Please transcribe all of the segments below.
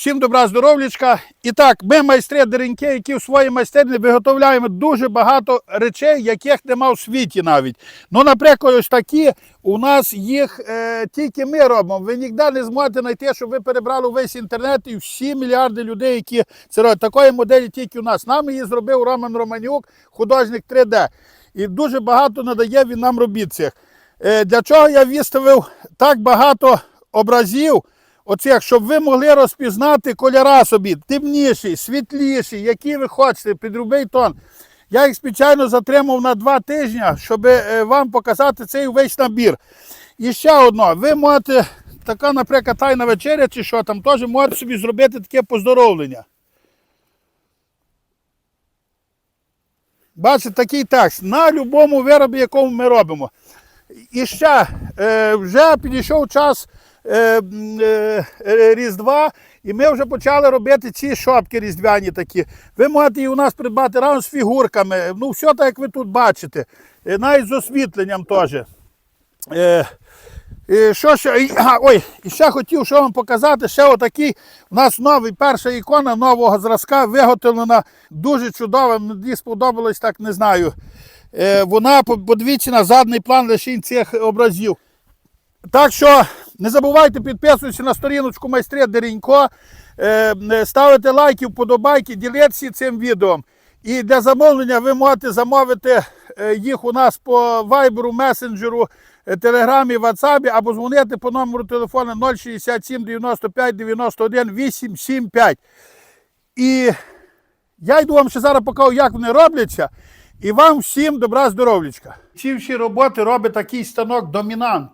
Всім добра здоров'ячка. І так, ми майстри дереньки, які в своїй майстерні виготовляємо дуже багато речей, яких нема в світі навіть. Ну, наприклад, ось такі у нас їх е, тільки ми робимо. Ви ніде не зможете знайти, щоб ви перебрали весь інтернет і всі мільярди людей, які це роблять. Такої моделі тільки у нас. Нам її зробив Роман Романюк, художник 3D. І дуже багато надає він нам робіт цих. Е, для чого я виставив так багато образів? Оцих, щоб ви могли розпізнати кольора собі, темніші, світліші, які ви хочете, під любий тон. Я їх спеціально затримав на два тижні, щоб е, вам показати цей весь набір. І ще одно, ви можете, така, наприклад, тайна вечеря чи що там, теж можете собі зробити таке поздоровлення. Бачите, такий текст на будь-якому виробі, якому ми робимо. І ще е, вже підійшов час е, е, е, Різдва, і ми вже почали робити ці шапки різдвяні такі. Ви можете і у нас придбати разом з фігурками. Ну, все так, як ви тут бачите. Е, навіть з освітленням теж. І що ще? і- ага, Ой, і ще хотів що вам показати. Ще отакий. У нас новий перша ікона нового зразка виготовлена дуже чудово. Мені сподобалось так, не знаю. Е, Вона по- подивіться на задній план лише цих образів. Так що не забувайте підписуватися на сторіночку майстри Деренько, е, е, ставити лайки, вподобайки, ділитися цим відео. І для замовлення ви можете замовити е, їх у нас по вайберу, месенджеру, телеграмі, ватсапі або дзвонити по номеру телефону 067 95 91 875. І я йду вам ще зараз покажу, як вони робляться. І вам всім добра здоров'ячка. Ці всі роботи робить такий станок домінант.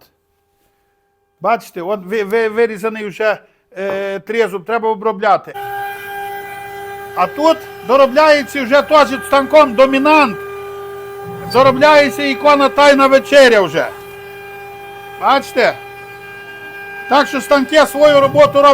Бачите, от ви, ви, вирізаний вже е, тризуб, треба обробляти. А тут доробляється вже теж станком домінант. Доробляється ікона Тайна вечеря вже. Бачите? Так що станки свою роботу роблять.